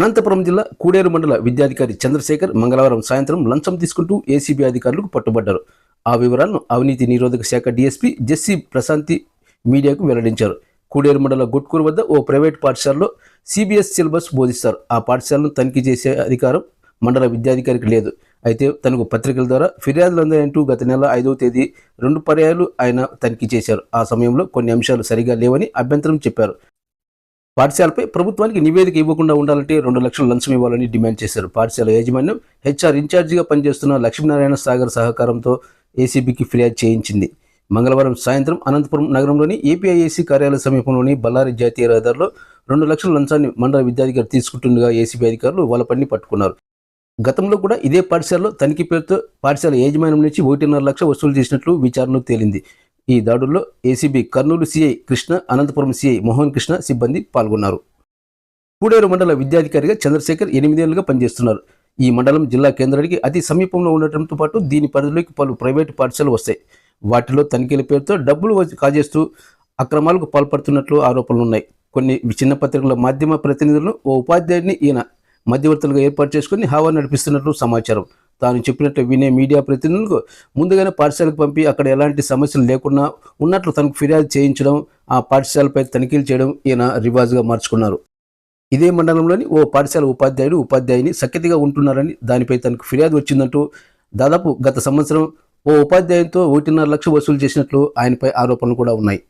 అనంతపురం జిల్లా కూడేరు మండల విద్యాధికారి చంద్రశేఖర్ మంగళవారం సాయంత్రం లంచం తీసుకుంటూ ఏసీబీ అధికారులకు పట్టుబడ్డారు. ఆ వివరాలను అవినీతి నిరోధక శాఖ డీఎస్పీ జెస్సీ ప్రశాంతి మీడియాకు వెల్లడించారు. కూడేరు మండల గుట్కూరు వద్ద ఓ ప్రైవేట్ పాఠశాలలో సిబిఎస్ సిలబస్ బోధిస్తారు. ఆ పాఠశాలను తనిఖీ చేసే అధికారం మండల విద్యాధికారికి లేదు. అయితే తనకు పత్రికల ద్వారా ఫిర్యాదులు అందాయంటూ గత నెల ఐదవ తేదీ రెండు పర్యాయాలు ఆయన తనిఖీ చేశారు. ఆ సమయంలో కొన్ని అంశాలు సరిగా లేవని అభ్యంతరం చెప్పారు. పాఠశాలపై ప్రభుత్వానికి నివేదిక ఇవ్వకుండా ఉండాలంటే రెండు లక్షల లంచం ఇవ్వాలని డిమాండ్ చేశారు. పాఠశాల యాజమాన్యం హెచ్ఆర్ ఇన్ఛార్జిగా పనిచేస్తున్న లక్ష్మీనారాయణ సాగర్ సహకారంతో ఏసీబీకి ఫిర్యాదు చేయించింది. మంగళవారం సాయంత్రం అనంతపురం నగరంలోని ఏపీఐఏసీ కార్యాలయ సమీపంలోని బళ్ళారి జాతీయ రహదారిలో రెండు లక్షల లంచాన్ని మండల విద్యాధికారి తీసుకుంటుండగా ఏసీబీ అధికారులు వాళ్ళపన్ని పట్టుకున్నారు. గతంలో కూడా ఇదే పాఠశాలలో తనిఖీ పేరుతో పాఠశాల యాజమాన్యం నుంచి ఒకటిన్నర లక్ష వసూలు చేసినట్లు విచారణలో తేలింది. ఈ దాడుల్లో ACB Kurnool CI Krishna Anantapur CI Mohan Krishna సిబ్బంది పాల్గొన్నారు. కూడేరు మండల విద్యాధికారిగా చంద్రశేఖర్ ఎనిమిదేళ్ళుగా పనిచేస్తున్నారు. ఈ మండలం జిల్లా కేంద్రానికి అతి సమీపంలో ఉండటంతో పాటు దీని పరిధిలోకి పలు ప్రైవేటు పాఠశాలలు వస్తాయి. వాటిలో తనిఖీల పేరుతో డబ్బులు కాజేస్తూ అక్రమాలకు పాల్పడుతున్నట్లు ఆరోపణలు ఉన్నాయి. కొన్ని చిన్న పత్రికల మాధ్యమ ప్రతినిధులను ఓ ఉపాధ్యాయుడిని ఈయన మధ్యవర్తులుగా ఏర్పాటు చేసుకుని హావా నడిపిస్తున్నట్లు సమాచారం. తాను చెప్పినట్లు వినే మీడియా ప్రతినిధులకు ముందుగానే పాఠశాలకు పంపి అక్కడ ఎలాంటి సమస్యలు లేకుండా ఉన్నట్లు తనకు ఫిర్యాదు చేయించడం ఆ పాఠశాలపై తనిఖీలు చేయడం ఈయన రివాజుగా మార్చుకున్నారు. ఇదే మండలంలోని ఓ పాఠశాల ఉపాధ్యాయుడు ఉపాధ్యాయుని సఖ్యతగా ఉంటున్నారని దానిపై తనకు ఫిర్యాదు వచ్చిందంటూ దాదాపు గత సంవత్సరం ఓ ఉపాధ్యాయునితో ఒకటిన్నర లక్ష వసూలు చేసినట్లు ఆయనపై ఆరోపణలు కూడా ఉన్నాయి.